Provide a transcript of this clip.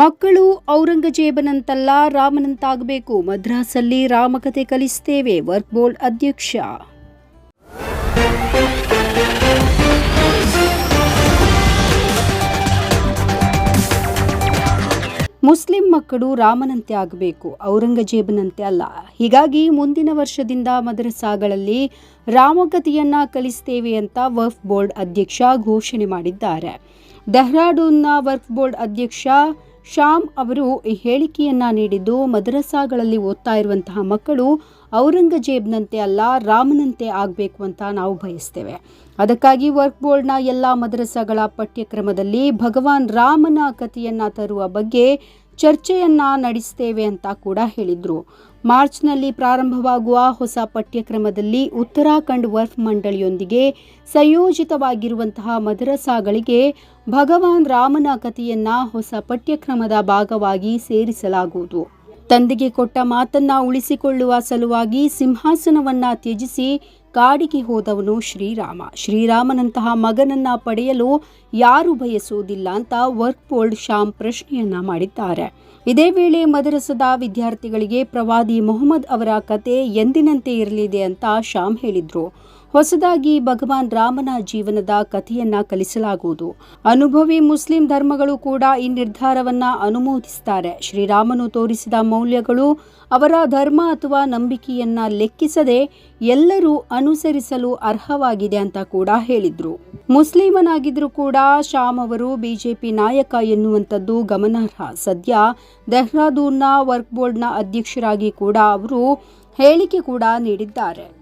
ಮಕ್ಕಳು ಔರಂಗಜೇಬನಂತಲ್ಲ ರಾಮನಂತಾಗಬೇಕು. ಮದ್ರಾಸಲ್ಲಿ ರಾಮಕತೆ ಕಲಿಸ್ತೇವೆ, ವರ್ಕ್ ಬೋರ್ಡ್ ಅಧ್ಯಕ್ಷ. ಮುಸ್ಲಿಂ ಮಕ್ಕಳು ರಾಮನಂತೆ ಆಗಬೇಕು, ಔರಂಗಜೇಬನಂತೆ ಅಲ್ಲ. ಹೀಗಾಗಿ ಮುಂದಿನ ವರ್ಷದಿಂದ ಮದರಸಾಗಳಲ್ಲಿ ರಾಮಕತೆಯನ್ನ ಕಲಿಸ್ತೇವೆ ಅಂತ ವರ್ಕ್ ಬೋರ್ಡ್ ಅಧ್ಯಕ್ಷ ಘೋಷಣೆ ಮಾಡಿದ್ದಾರೆ. ಡೆಹ್ರಾಡೂನ್ನ ವರ್ಕ್ ಬೋರ್ಡ್ ಅಧ್ಯಕ್ಷ ಶ್ಯಾಮ್ ಅವರು ಈ ಹೇಳಿಕೆಯನ್ನ ನೀಡಿದ್ದು ಮದರಸಾಗಳಲ್ಲಿ ಓದ್ತಾ ಇರುವಂತಹ ಮಕ್ಕಳು ಔರಂಗಜೇಬ್ನಂತೆ ಅಲ್ಲ, ರಾಮನಂತೆ ಆಗಬೇಕು ಅಂತ ನಾವು ಬಯಸ್ತೇವೆ. ಅದಕ್ಕಾಗಿ ವರ್ಕ್ ಬೋರ್ಡ್ನ ಎಲ್ಲ ಮದರಸಾಗಳ ಪಠ್ಯಕ್ರಮದಲ್ಲಿ ಭಗವಾನ್ ರಾಮನ ಕಥೆಯನ್ನ ತರುವ ಬಗ್ಗೆ ಚರ್ಚೆಯನ್ನ ನಡೆಸ್ತೇವೆ ಅಂತ ಕೂಡ ಹೇಳಿದ್ರು. ಮಾರ್ಚ್ನಲ್ಲಿ ಪ್ರಾರಂಭವಾಗುವ ಹೊಸ ಪಠ್ಯಕ್ರಮದಲ್ಲಿ ಉತ್ತರಾಖಂಡ್ ವರ್ಫ್ ಮಂಡಳಿಯೊಂದಿಗೆ ಸಂಯೋಜಿತವಾಗಿರುವಂತಹ ಮದರಸಾಗಳಿಗೆ ಭಗವಾನ್ ರಾಮನ ಕಥೆಯನ್ನ ಹೊಸ ಪಠ್ಯಕ್ರಮದ ಭಾಗವಾಗಿ ಸೇರಿಸಲಾಗುವುದು. ತಂದೆಗೆ ಕೊಟ್ಟ ಮಾತನ್ನ ಉಳಿಸಿಕೊಳ್ಳುವ ಸಲುವಾಗಿ ಸಿಂಹಾಸನವನ್ನ ತ್ಯಜಿಸಿ ಕಾಡಿಗೆ ಹೋದವನು ಶ್ರೀರಾಮ. ಶ್ರೀರಾಮನಂತಹ ಮಗನನ್ನ ಪಡೆಯಲು ಯಾರು ಬಯಸುವುದಿಲ್ಲ ಅಂತ ವರ್ಕ್ ಪೋಲ್ಡ್ ಶ್ಯಾಮ್ ಪ್ರಶ್ನೆಯನ್ನ ಮಾಡಿದ್ದಾರೆ. ಇದೇ ವೇಳೆ ಮದರಸದ ವಿದ್ಯಾರ್ಥಿಗಳಿಗೆ ಪ್ರವಾದಿ ಮೊಹಮ್ಮದ್ ಅವರ ಕತೆ ಎಂದಿನಂತೆ ಇರಲಿದೆ ಅಂತ ಶ್ಯಾಮ್ ಹೇಳಿದ್ರು. ಹೊಸದಾಗಿ ಭಗವಾನ್ ರಾಮನ ಜೀವನದ ಕಥೆಯನ್ನ ಕಲಿಸಲಾಗುವುದು. ಅನುಭವಿ ಮುಸ್ಲಿಂ ಧರ್ಮಗಳು ಕೂಡ ಈ ನಿರ್ಧಾರವನ್ನ ಅನುಮೋದಿಸುತ್ತಾರೆ ಶ್ರೀರಾಮನು ತೋರಿಸಿದ ಮೌಲ್ಯಗಳು ಅವರ ಧರ್ಮ ಅಥವಾ ನಂಬಿಕೆಯನ್ನ ಲೆಕ್ಕಿಸದೆ ಎಲ್ಲರೂ ಅನುಸರಿಸಲು ಅರ್ಹವಾಗಿದೆ ಅಂತ ಕೂಡ ಹೇಳಿದ್ರು. ಮುಸ್ಲಿಮನಾಗಿದ್ರು ಕೂಡ ಶ್ಯಾಮ್ ಅವರು ಬಿಜೆಪಿ ನಾಯಕ ಎನ್ನುವಂಥದ್ದು ಗಮನಾರ್ಹ. ಸದ್ಯ ದೆಹ್ರಾದೂನ್ನ ವರ್ಕ್ ಬೋರ್ಡ್ನ ಅಧ್ಯಕ್ಷರಾಗಿ ಕೂಡ ಅವರು ಹೇಳಿಕೆ ಕೂಡ ನೀಡಿದ್ದಾರೆ.